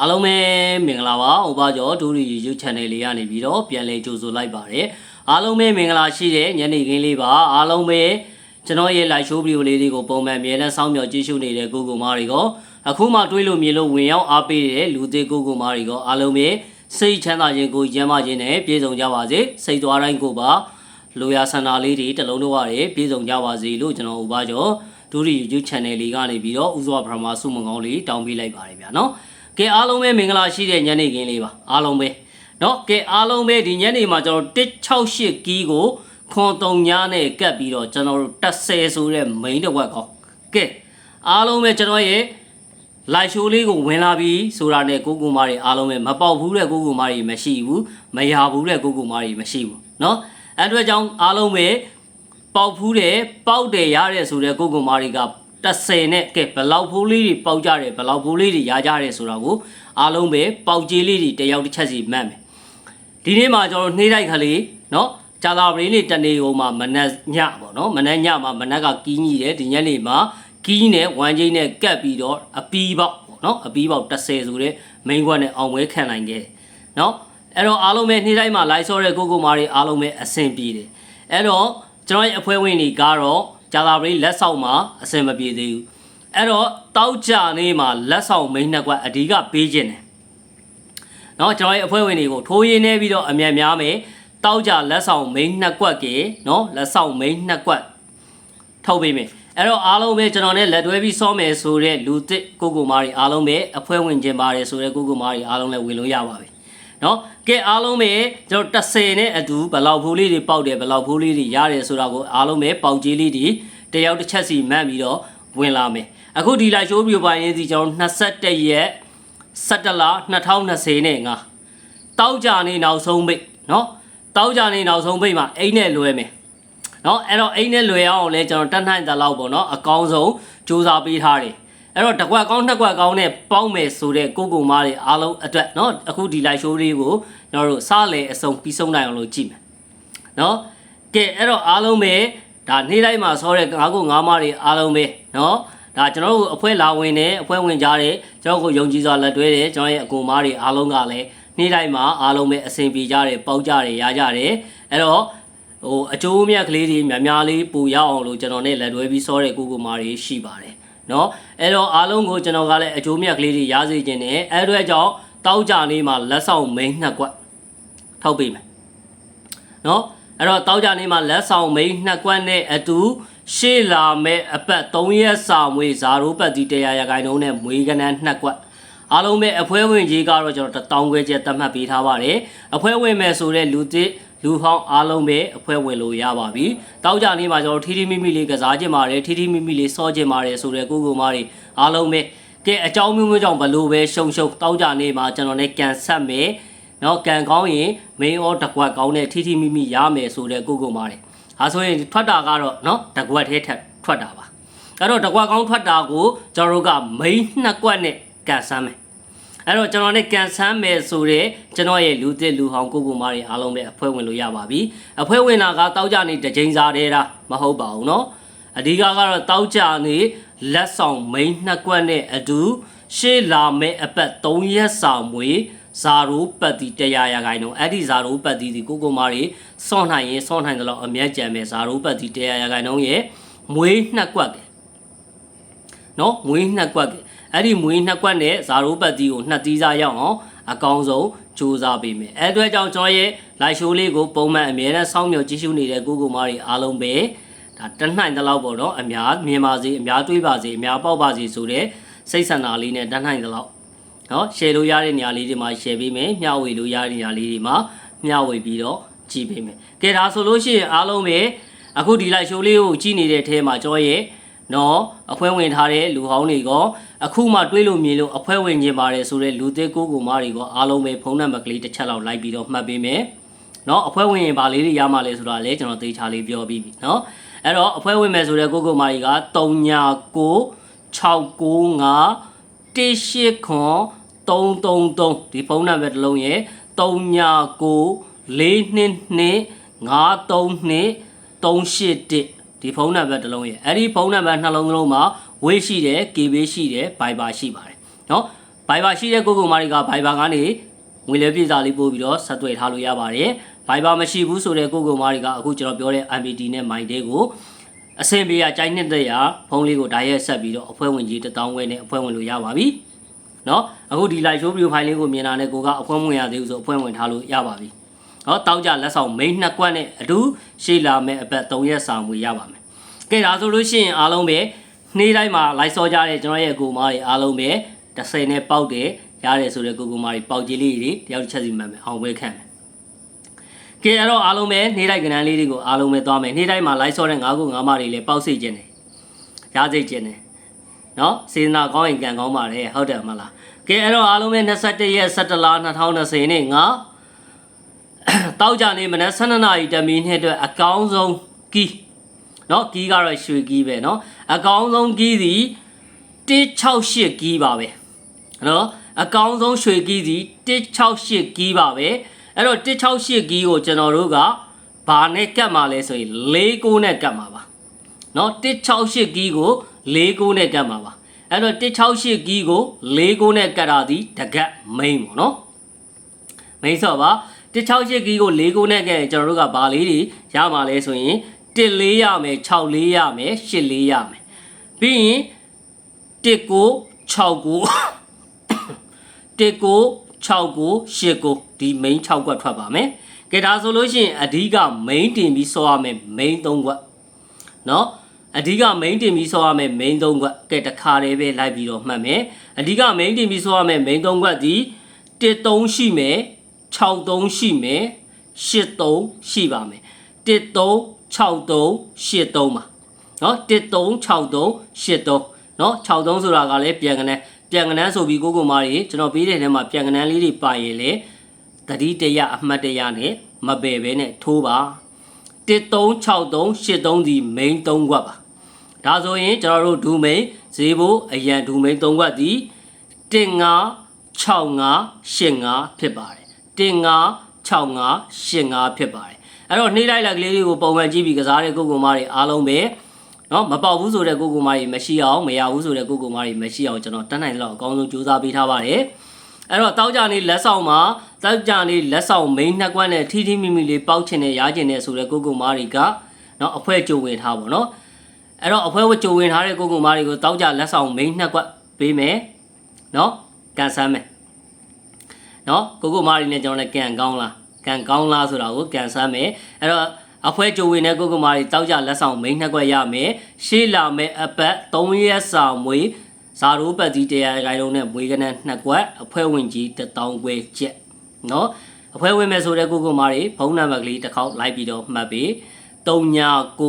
အားလုံးပဲမင်္ဂလာပါဥပကျော်ဒူရီ YouTube channel လေးကနေပြီးတော့ပြန်လည်ကြိုဆိုလိုက်ပါတယ်အားလုံးပဲမင်္ဂလာရှိတဲ့ညနေခင်းလေးပါအားလုံးပဲကျွန်တော်ရဲ့ live show video လေးတွေကိုပုံမှန်အမြဲတမ်းစောင့်မျှော်ကြည့်ရှုနေတဲ့ကိုကိုမားတွေကအခုမှတွေးလို့မြင်လို့ဝင်ရောက်အားပေးတဲ့လူသေးကိုကိုမားတွေကအားလုံးပဲစိတ်ချမ်းသာခြင်းကိုရမ်းမခြင်းနဲ့ပြည့်စုံကြပါစေစိတ်သွားတိုင်းကိုပါလိုရာဆန္ဒလေးတွေတစ်လုံးတော့ရတယ်ပြည့်စုံကြပါစေလို့ကျွန်တော်ဥပကျော်ဒူရီ YouTube channel လေးကနေပြီးတော့ဥစွာပထမဆုမွန်ကောင်းလေးတောင်းပေးလိုက်ပါတယ်ဗျာနော် ကဲအားလုံးပဲမင်္ဂလာရှိတဲ့ညနေခင်းလေးပါအားလုံးပဲเนาะကဲအားလုံးပဲဒီညနေမှာကျွန်တော်168ကီးကိုခွန်တုံညာနဲ့ကတ်ပြီးတော့ကျွန်တော်တို့30ဆိုတဲ့ main တစ်ဝက်ကောကဲအားလုံးပဲကျွန်တော်ရဲ့ live show လေးကိုဝင်လာပြီဆိုတာနဲ့ကိုကူမာတွေအားလုံးပဲမပေါက်ဘူးတဲ့ကိုကူမာတွေမရှိဘူးမရဘူးတဲ့ကိုကူမာတွေမရှိဘူးเนาะအဲ့အတွက်ကြောင့်အားလုံးပဲပေါက်ဖူးတယ်ပေါက်တယ်ရတဲ့ဆိုတဲ့ကိုကူမာတွေက 30နဲ့ကဲဘလောက်ဖိုးလေးတွေပေါက်ကြတယ်ဘလောက်ဖိုးလေးတွေရကြတယ်ဆိုတာကိုအားလုံးပဲပေါက်ကြီးလေးတွေတယောက်တစ်ချက်စီမှတ်မယ်ဒီနေ့မှာကျွန်တော်နှေးတိုက်ကလေးเนาะကြာသာပရင်းလေးတနေကုန်မှာမနက်ညပေါ့เนาะမနက်ညမှာမနက်ကကီးကြီးတယ်ဒီညနေမှာကီးနဲ့ဝမ်းကြီးနဲ့ကတ်ပြီးတော့အပီးပေါက်ပေါ့เนาะအပီးပေါက်30ဆိုတဲ့ main ခွက်နဲ့အောင်ဝဲခံနိုင်ခဲ့တယ်เนาะအဲ့တော့အားလုံးပဲနှေးတိုင်းမှာ live ဆော့တဲ့ကိုကိုမာတွေအားလုံးပဲအဆင်ပြေတယ်အဲ့တော့ကျွန်တော်ရဲ့အဖွဲ့ဝင်တွေကတော့ ကြာသာပရိလက်ဆောင်မှာအဆင်မပြေသေးဘူးအဲ့တော့တောက်ကြနေမှာလက်ဆောင်မိန်းနှစ်ကွက်အဓိကပေးခြင်းတယ်เนาะကျွန်တော်ရဲ့အဖွဲ့ဝင်တွေကိုထိုးရင်းနေပြီးတော့အမြတ်များမယ်တောက်ကြလက်ဆောင်မိန်းနှစ်ကွက်ကเนาะလက်ဆောင်မိန်းနှစ်ကွက်ထုတ်ပေးမယ်အဲ့တော့အားလုံးပဲကျွန်တော်နဲ့လက်တွဲပြီးစောမယ်ဆိုတဲ့လူသစ်ကိုကိုမားတွေအားလုံးပဲအဖွဲ့ဝင်ခြင်းပါတယ်ဆိုတဲ့ကိုကိုမားတွေအားလုံးလည်းဝင်လို့ရပါပြီ နော်ကဲအားလုံးပဲကျွန်တော်30နဲ့အတူဘယ်လောက်ဖိုးလေးတွေပေါက်တယ်ဘယ်လောက်ဖိုးလေးတွေရတယ်ဆိုတာကိုအားလုံးပဲပေါက်ကြီးလေးတွေတယောက်တစ်ချက်စီမှတ်ပြီးတော့ဝင်လာမယ်အခုဒီလာရှိုးပြပိုင်းရေးစီကျွန်တော်21ရက်17လ2020နဲ့ငါတောက်ကြနေနောက်ဆုံးပိတ်နော်တောက်ကြနေနောက်ဆုံးပိတ်မှာအိမ်နဲ့လွဲမယ်နော်အဲ့တော့အိမ်နဲ့လွယ်အောင်လဲကျွန်တော်တက်နိုင်တဲ့လောက်ပေါ့နော်အကောင်းဆုံးစူးစမ်းပေးထားတယ် အဲ့တော့တစ်ခွက်ကောင်းနှစ်ခွက်ကောင်းနဲ့ပေါင်းမယ်ဆိုတဲ့ကိုကိုမားတွေအားလုံးအတွက်နော်အခုဒီ live show လေးကိုကျွန်တော်တို့စလဲအစုံပြီးဆုံးနိုင်အောင်လို့ကြည့်မယ်နော်ကဲအဲ့တော့အားလုံးပဲဒါနေ့တိုင်းမှာဆောတဲ့ငါးကိုငါးမတွေအားလုံးပဲနော်ဒါကျွန်တော်တို့အဖွဲ့လာဝင်တယ်အဖွဲ့ဝင်ကြတယ်ကျွန်တော်ကိုယုံကြည်စွာလက်တွဲတယ်ကျွန်တော်ရဲ့အကူမားတွေအားလုံးကလည်းနေ့တိုင်းမှာအားလုံးပဲအဆင်ပြေကြတယ်ပေါက်ကြတယ်ရကြတယ်အဲ့တော့ဟိုအကျိုးမြတ်ကလေးတွေများများလေးပူရအောင်လို့ကျွန်တော်နဲ့လက်တွဲပြီးစောတဲ့ကိုကိုမာတွေရှိပါတယ် နော်အဲ့တော့အားလုံးကိုကျွန်တော်ကလည်းအကျိုးမြတ်ကလေးတွေရစေခြင်းနဲ့အဲ့အတွက်ကြောင့်တောက်ကြနေမှာလက်ဆောင်မိန်နှစ်ကွက်ထောက်ပေးမယ်နော်အဲ့တော့တောက်ကြနေမှာလက်ဆောင်မိန်နှစ်ကွက်နဲ့အတူရှေ့လာမဲ့အပတ်3ရက်စာမွေဇာရိုးပတ်ဒီတရားရဂိုင်းလုံးနဲ့မွေကနန်းနှစ်ကွက်အားလုံးပဲအဖွဲဝင်ကြီးကတော့ကျွန်တော်1000ခွဲကျက်သတ်မှတ်ပေးထားပါတယ်အဖွဲဝင်မယ်ဆိုတဲ့လူသစ် လူဟောင်းအားလုံးပဲအဖွဲဝင်လို့ရပါပြီတောက်ကြနေမှာကျွန်တော်ထီထီမိမိလေးကစားခြင်းပါတယ်ထီထီမိမိလေးစောခြင်းပါတယ်ဆိုတဲ့ကိုကိုမားတွေအားလုံးပဲကဲအကြောင်းမျိုးမျိုးကြောင့်ဘလို့ပဲရှုံရှုံတောက်ကြနေမှာကျွန်တော်လည်းကန်ဆက်မယ်နော်ကန်ကောင်းရင် main or တကွက်ကောင်းတဲ့ထီထီမိမိရမယ်ဆိုတဲ့ကိုကိုမားတွေဒါဆိုရင်ထွက်တာကတော့နော်တကွက်ထဲထက်ထွက်တာပါအဲ့တော့တကွက်ကောင်းထွက်တာကိုကျွန်တော်တို့က main နှစ်ကွက်နဲ့ကန်ဆမ်းမယ် အဲ့တော့ကျွန်တော်နဲ့ကန်ဆမ်းမယ်ဆိုတဲ့ကျွန်တော်ရဲ့လူသစ်လူဟောင်းကိုကိုမားတွေအားလုံးပဲအဖွဲဝင်လို့ရပါပြီအဖွဲဝင်တာကတောက်ကြနေတစ်ချိန်စားတဲ့တာမဟုတ်ပါဘူးเนาะအဓိကကတော့တောက်ကြနေလက်ဆောင်မိန်းနှစ်ကွက်နဲ့အတူရှေ့လာမဲ့အပတ်3ရက်ဆောင်မွေဇာရိုးပတ်တီ100ရာခိုင်နှုန်းအဲ့ဒီဇာရိုးပတ်တီဒီကိုကိုမားတွေစောင့်နိုင်ရင်စောင့်နိုင်တယ်လို့အမြတ်ကြံမယ်ဇာရိုးပတ်တီ100ရာခိုင်နှုန်းရဲ့မွေးနှစ်ကွက်ကနော်မွေးနှစ်ကွက်က အဲ့ဒီမွေးနှစ်ကွက်နဲ့ဇာရိုးပတ်တီကိုနှစ်သီးစားရောက်အောင်အကောင်းဆုံးစူးစမ်းပေးမယ်အဲ့အတွက်ကြောင့်ကျွန်တော်ရဲ့ live show လေးကိုပုံမှန်အမြဲတမ်းစောင့်မျှော်ကြည့်ရှုနေတဲ့ကိုကိုမားတွေအားလုံးပဲဒါတနှိုင်တလောက်ပေါ့နော်အများမြင်ပါစေအများတွေးပါစေအများပေါက်ပါစေဆိုတဲ့စိတ်ဆန္ဒလေးနဲ့တနှိုင်တလောက်နော် share လို့ရတဲ့နေရာလေးတွေမှာ share ပေးမယ်မျှဝေလို့ရတဲ့နေရာလေးတွေမှာမျှဝေပြီးတော့ကြည့်ပေးမယ်ကဲဒါဆိုလို့ရှိရင်အားလုံးပဲအခုဒီ live show လေးကိုကြည့်နေတဲ့အဲမှာကျွန်တော်ရဲ့ နော်အဖွဲဝင်ထားတဲ့လူဟောင်းတွေကအခုမှတွေးလို့မြင်လို့အဖွဲဝင်ခြင်းပါတယ်ဆိုတဲ့လူသေးကိုကိုမားတွေကအားလုံးပဲဖုန်းနံပါတ်ကလေးတစ်ချက်လောက်လိုက်ပြီးတော့မှတ်ပေးမယ်နော်အဖွဲဝင်ရင်ဗာလေးတွေရမှလဲဆိုတာလဲကျွန်တော်သေချာလေးပြောပြီးပြီနော်အဲ့တော့အဖွဲဝင်မယ်ဆိုတဲ့ကိုကိုမားတွေက399695 189 333ဒီဖုန်းနံပါတ်တစ်လုံးရဲ့399422 532 381 ဒီဖုန်းနံပါတ်တစ်လုံးရဲ့အဲ့ဒီဖုန်းနံပါတ်နှလုံးလုံးမှာ weight ရှိတယ် KB ရှိတယ် Viber ရှိပါတယ်နော် Viber ရှိတဲ့ကိုကိုမာရီက Viber ကနေငွေလဲပြေစာလေးပို့ပြီးတော့ဆက်သွယ်ထားလို့ရပါတယ်။ Viber မရှိဘူးဆိုတဲ့ကိုကိုမားတွေကအခုကျွန်တော်ပြောတဲ့ MPT နဲ့ MyDay ကိုအဆင်ပြေရကြိုက်နှစ်သက်ရဖုန်းလေးကိုဒါရက်ဆက်ပြီးတော့အဖွဲ့ဝင်ကြီး1000ခွဲနဲ့အဖွဲ့ဝင်လို့ရပါပြီ။နော်အခုဒီ live show video file လေးကိုမြင်လာတဲ့ကိုကအအဖွဲ့ဝင်ရသေးဘူးဆိုအဖွဲ့ဝင်ထားလို့ရပါပြီ။ နော်တောက်ကြလက်ဆောင်မိန်နှစ်ကွက်နဲ့အတူရှေ့လာမဲ့အပတ်3ရက်စာမွေရပါမယ်ကဲဒါဆိုလို့ရှိရင်အားလုံးပဲနေ့တိုင်းမှာ live ဆော့ကြတဲ့ကျွန်တော်ရဲ့အကူမားတွေအားလုံးပဲ30နဲ့ပေါက်တယ်ရတယ်ဆိုတဲ့ကိုကိုမားတွေပေါက်ကြီးလေးတွေတယောက်တစ်ချက်စီမှတ်မယ်အောင်ပွဲခံမယ်ကဲအဲ့တော့အားလုံးပဲနေ့တိုင်းကဏ္ဍလေးတွေကိုအားလုံးပဲသွားမယ်နေ့တိုင်းမှာ live ဆော့တဲ့၅ခု၅မတွေလည်းပေါက်စေခြင်းတယ်ရစေခြင်းတယ်နော်စေနာကောင်းရင်ကံကောင်းပါတယ်ဟုတ်တယ်မလားကဲအဲ့တော့အားလုံးပဲ27ရက်17လ2020နဲ့ငါ တောက်ကြနေမနက်12နာရီတမီနှစ်အတွက်အကောင်းဆုံးကီးနော်ကီးကတော့ရွှေကီးပဲနော်အကောင်းဆုံးကီးသည်168ကီးပါပဲနော်အကောင်းဆုံးရွှေကီးသည်168ကီးပါပဲအဲ့တော့168ကီးကိုကျွန်တော်တို့ကဘာနဲ့ကတ်မှာလဲဆိုရင်၄ကိုနဲ့ကတ်မှာပါနော်168ကီးကို၄ကိုနဲ့ကတ်မှာပါအဲ့တော့168ကီးကို၄ကိုနဲ့ကတ်တာဒီတကတ် main ပေါ့နော်မိတ်ဆော့ပါ 168ကီကို၄ကိုနဲ့ကဲကျွန်တော်တို့ကဘာလေးတွေရမှာလဲဆိုရင်1လေးရမယ်6လေးရမယ်8လေးရမယ်ပြီးရင်1ကို6ကို1ကို6ကို8ကိုဒီ main 6ကွက်ထွက်ပါမယ်ကဲဒါဆိုလို့ရှိရင်အဓိက main တင်ပြီးဆောရမယ် main 3ကွက်เนาะအဓိက main တင်ပြီးဆောရမယ် main 3ကွက်ကဲတခါတည်းပဲလိုက်ပြီးတော့မှတ်မယ်အဓိက main တင်ပြီးဆောရမယ် main 3ကွက်ဒီ1 3ရှိမယ် 63ရှိမယ်83ရှိပါမယ်1363 83ပါเนาะ1363 83เนาะ63ဆိုတာကလည်းပြန်ကနေပြန်ကနန်းဆိုပြီးကိုကိုမားကြီးကျွန်တော်ပြီးတဲ့ထဲမှာပြန်ကနန်းလေးတွေပါရင်လေတတိတရအမှတ်တရနဲ့မပယ်ဘဲနဲ့ထိုးပါ1363 83ဒီ main 3ခွက်ပါဒါဆိုရင်ကျွန်တော်တို့ဒူမိန်ဈေးဖို့အရန်ဒူမိန်3ခွက်ဒီ156585ဖြစ်ပါတယ် ် 156585ဖြစ်ပါတယ်အဲ့တော့နှိမ့်လိုက်လိုက်ကလေးတွေကိုပုံမှန်ကြည့်ပြီးကစားတဲ့ကိုကိုမတွေအားလုံးပဲနော်မပေါက်ဘူးဆိုတဲ့ကိုကိုမတွေမရှိအောင်မရဘူးဆိုတဲ့ကိုကိုမတွေမရှိအောင်ကျွန်တော်တတ်နိုင်တော့အကောင်းဆုံးစူးစမ်းပေးထားပါတယ်အဲ့တော့တောက်ကြနေလက်ဆောင်မှာတောက်ကြနေလက်ဆောင်မိန်းနှစ်ကွက်နဲ့ထီထီမိမိလေးပေါက်ချင်တဲ့ရားချင်တဲ့ဆိုတဲ့ကိုကိုမတွေကနော်အဖွဲကြုံဝင်ထားပါတော့အဲ့တော့အဖွဲဝကြုံဝင်ထားတဲ့ကိုကိုမတွေကိုတောက်ကြလက်ဆောင်မိန်းနှစ်ကွက်ပေးမယ်နော်ကန်ဆန်းမယ် နော်ကိုကိုမာရီနဲ့ကျွန်တော်လည်းကန်ကောင်းလားကန်ကောင်းလားဆိုတာကိုကန်ဆမ်းမယ်အဲ့တော့အဖွဲကြိုဝင်တဲ့ကိုကိုမာရီတောက်ကြလက်ဆောင်မိန်းနှစ်ခွက်ရမယ်ရှေးလာမယ်အပတ်3ရက်စာမွေးဇာရိုးပတ်ကြီးတရားခိုင်လုံးနဲ့မွေးကနန်းနှစ်ခွက်အဖွဲဝင်ကြီး1000ခွဲချက်နော်အဖွဲဝင်မယ်ဆိုတဲ့ကိုကိုမာရီဖုန်းနံပါတ်ကလေးတစ်ခေါက်လိုက်ပြီးတော့မှတ်ပေး39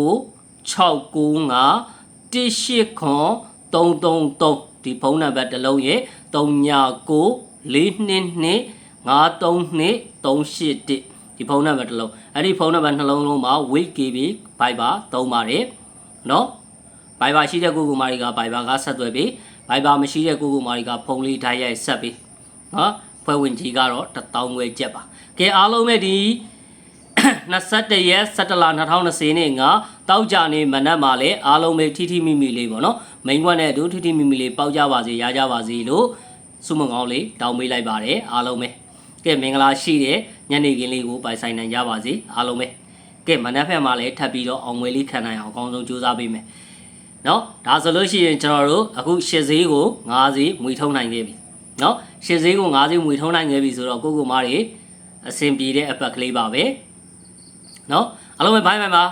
695 189 333ဒီဖုန်းနံပါတ်တစ်လုံးရဲ့39 422 932 381ဒီဖုန်းနံပါတ်တစ်လုံးအဲ့ဒီဖုန်းနံပါတ်နှလုံးလုံးမှာ wait KB Viber သုံးပါတယ်เนาะ Viber ရှိတဲ့ကိုကိုမာရီက Viber ကဆက်သွယ်ပြီး Viber မရှိတဲ့ကိုကိုမာရီကဖုန်းလေးဓာတ်ရိုက်ဆက်ပြီးเนาะဖွဲ့ဝင်ကြီးကတော့1000ဝဲကျက်ပါကဲအားလုံးပဲဒီ21ရက်17လ2020နေ့ငါတောက်ကြနေမနက်မှာလဲအားလုံးပဲထိထိမိမိလေးပေါ့နော်မိန်ခွန်းနဲ့အတူထိထိမိမိလေးပေါက်ကြပါစေရကြပါစေလို့ စုမကောင်းလေးတောင်းပေးလိုက်ပါတယ်အားလုံးပဲကဲမင်္ဂလာရှိတဲ့ညနေခင်းလေးကိုပိုင်ဆိုင်နိုင်ကြပါစေအားလုံးပဲကဲမနက်ဖြန်မှာလည်းထပ်ပြီးတော့အောင်ငွေလေးခံနိုင်အောင်အကောင်းဆုံးကြိုးစားပေးမယ်နော်ဒါဆိုလို့ရှိရင်ကျွန်တော်တို့အခုရှစ်ဈေးကို9ဈေးမွေထုံးနိုင်ခဲ့ပြီနော်ရှစ်ဈေးကို9ဈေးမွေထုံးနိုင်ခဲ့ပြီဆိုတော့ကိုကိုမားတွေအဆင်ပြေတဲ့အပတ်ကလေးပါပဲနော်အားလုံးပဲဘိုင်းဘိုင်းပါ